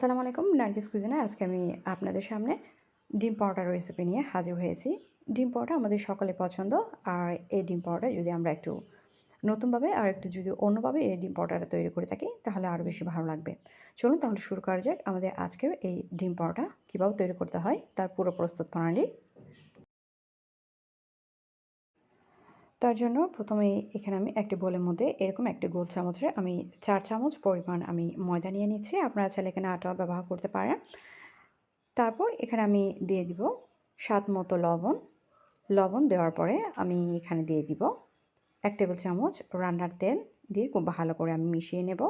আসসালামু আলাইকুম, নার্গিস কুজিনে আজকে আমি আপনাদের সামনে ডিম পাউডার রেসিপি নিয়ে হাজির হয়েছি। ডিম পাউডার আমাদের সকলে পছন্দ, আর এই ডিম পাউডার যদি আমরা একটু নতুনভাবে আর একটু যদি অন্যভাবে এই ডিম পাউডারটা তৈরি করে থাকি, তাহলে আরও বেশি ভালো লাগবে। চলুন তাহলে শুরু করা যাক আমাদের আজকের এই ডিম পাউডারটা কীভাবে তৈরি করতে হয়, তার পুরো প্রস্তুত প্রণালী। তার জন্য প্রথমে এখানে আমি একটি বোলের মধ্যে এরকম একটি গোল চামচের আমি চার চামচ পরিমাণ আমি ময়দা নিয়ে নিচ্ছি। আপনারা চাইলে এখানে আটা ব্যবহার করতে পারেন। তারপর এখানে আমি দিয়ে দিব স্বাদ মতো লবণ। লবণ দেওয়ার পরে আমি এখানে দিয়ে দিব এক টেবিল চামচ রান্নার তেল দিয়ে খুব ভালো করে আমি মিশিয়ে নেব।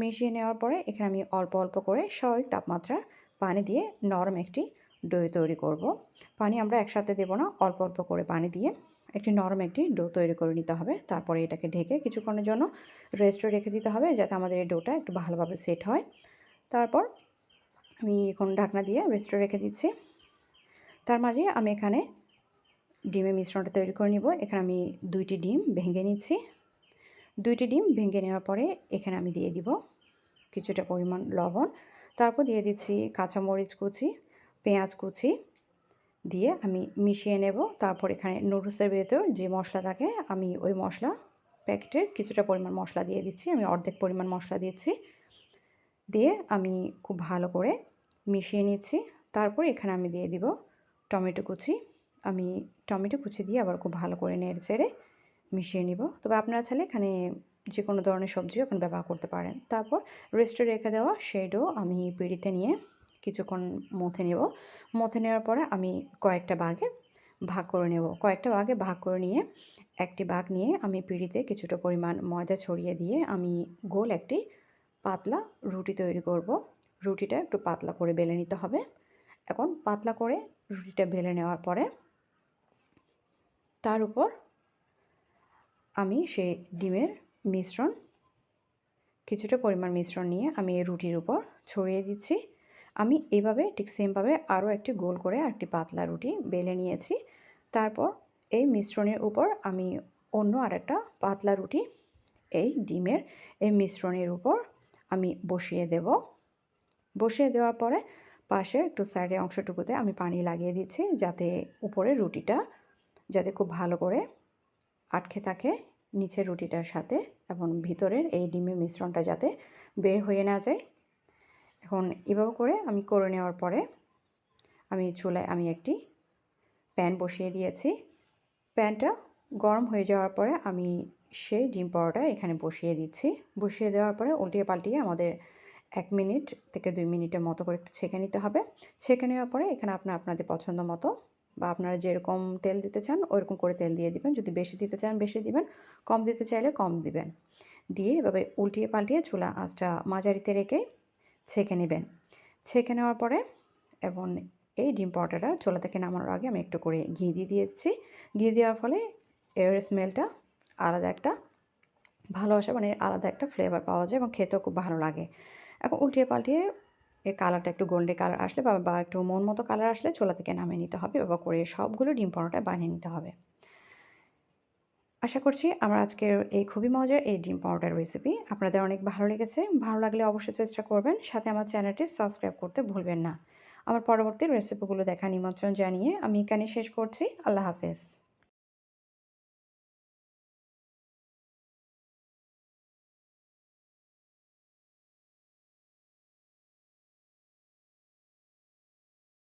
মিশিয়ে নেওয়ার পরে এখানে আমি অল্প অল্প করে স্বাভাবিক তাপমাত্রার পানি দিয়ে নরম একটি দই তৈরি করব। পানি আমরা একসাথে দেব না, অল্প অল্প করে পানি দিয়ে। একটি নরম একটি ডো তৈরি করে নিতে হবে। তারপরে এটাকে ঢেকে কিছুক্ষণের জন্য রেস্টে রেখে দিতে হবে যাতে আমাদের এই ডোটা একটু ভালোভাবে সেট হয়। তারপর আমি এখন ঢাকনা দিয়ে রেস্টে রেখে দিচ্ছি। তার মাঝে আমি এখানে ডিমের মিশ্রণটা তৈরি করে নিব। এখানে আমি দুইটি ডিম ভেঙে নিচ্ছি। দুইটি ডিম ভেঙে নেওয়ার পরে এখানে আমি দিয়ে দিব কিছুটা পরিমাণ লবণ। তারপর দিয়ে দিচ্ছি কাঁচামরিচ কুচি, পেঁয়াজ কুচি দিয়ে আমি মিশিয়ে নেব। তারপর এখানে নুডলসের ভেতর যে মশলা থাকে, আমি ওই মশলা প্যাকেটের কিছুটা পরিমাণ মশলা দিয়ে দিচ্ছি। আমি অর্ধেক পরিমাণ মশলা দিচ্ছি। দিয়ে আমি খুব ভালো করে মিশিয়ে নিচ্ছি। তারপর এখানে আমি দিয়ে দিব টমেটো কুচি। আমি টমেটো কুচি দিয়ে আবার খুব ভালো করে নেড়ে চেড়ে মিশিয়ে নিব। তবে আপনারা চাইলে এখানে যে কোনো ধরনের সবজিও এখন ব্যবহার করতে পারেন। তারপর রেস্টে রেখে দেওয়া শেডও আমি পিড়িতে নিয়ে কিছুক্ষণ মথে নেব। মথে নেওয়ার পরে আমি কয়েকটা বাঘে ভাগ করে নেব। কয়েকটা বাঘে ভাগ করে নিয়ে একটি বাঘ নিয়ে আমি পিঁড়িতে কিছুটা পরিমাণ ময়দা ছড়িয়ে দিয়ে আমি গোল একটি পাতলা রুটি তৈরি করব। রুটিটা একটু পাতলা করে বেলে নিতে হবে। এখন পাতলা করে রুটিটা বেলে নেওয়ার পরে তার উপর আমি সেই ডিমের মিশ্রণ, কিছুটা পরিমাণ মিশ্রণ নিয়ে আমি এই রুটির উপর ছড়িয়ে দিচ্ছি। আমি এভাবে ঠিক সেমভাবে আরও একটি গোল করে একটি পাতলা রুটি বেলে নিয়েছি। তারপর এই মিশ্রণের উপর আমি অন্য আরেকটা পাতলা রুটি, এই ডিমের এই মিশ্রণের উপর আমি বসিয়ে দেব। বসিয়ে দেওয়ার পরে পাশে একটু সাইডের অংশটুকুতে আমি পানি লাগিয়ে দিচ্ছি যাতে উপরে রুটিটা যাতে খুব ভালো করে আটকে থাকে নিচের রুটিটার সাথে এবং ভিতরের এই ডিমের মিশ্রণটা যাতে বের হয়ে না যায়। এখন এভাবে করে আমি করে নেওয়ার পরে আমি চুলায় আমি একটি প্যান বসিয়ে দিয়েছি। প্যানটা গরম হয়ে যাওয়ার পরে আমি সেই ডিম পরোটা এখানে বসিয়ে দিচ্ছি। বসিয়ে দেওয়ার পরে উল্টিয়ে পাল্টিয়ে আমাদের এক মিনিট থেকে দুই মিনিটের মতো করে একটু ছেঁকে নিতে হবে। ছেঁকে নেওয়ার পরে এখানে আপনার আপনাদের পছন্দ মতো বা আপনারা যেরকম তেল দিতে চান ওইরকম করে তেল দিয়ে দিবেন। যদি বেশি দিতে চান বেশি দিবেন, কম দিতে চাইলে কম দিবেন। দিয়ে এভাবে উল্টিয়ে পাল্টিয়ে চুলা আঁচটা মাঝারিতে রেখে ছেঁকে নেবেন। ছেঁকে নেওয়ার পরে এবং এই ডিম পরোটাটা চোলা থেকে নামানোর আগে আমি একটু করে ঘি দিয়ে দিয়েছি। ঘি দেওয়ার ফলে এর স্মেলটা আলাদা একটা ভালো আসে মানে আলাদা একটা ফ্লেভার পাওয়া যায় এবং খেতেও খুব ভালো লাগে। এখন উল্টিয়ে পাল্টিয়ে এর কালারটা একটু গোল্ডে কালার আসলে বা একটু মন মতো কালার আসলে চোলা থেকে নামিয়ে নিতে হবে বা করে সবগুলো ডিম পরোটা বানিয়ে নিতে হবে। আশা করছি আমার আজকের এই খুবই মজার এই ডিম পাউডার রেসিপি আপনাদের অনেক ভালো লেগেছে। ভালো লাগলে অবশ্যই চেষ্টা করবেন। সাথে আমার চ্যানেলটি সাবস্ক্রাইব করতে ভুলবেন না। আমার পরবর্তী রেসিপিগুলো দেখা নিমন্ত্রণ জানিয়ে আমি এখানে শেষ করছি। আল্লাহ হাফেজ।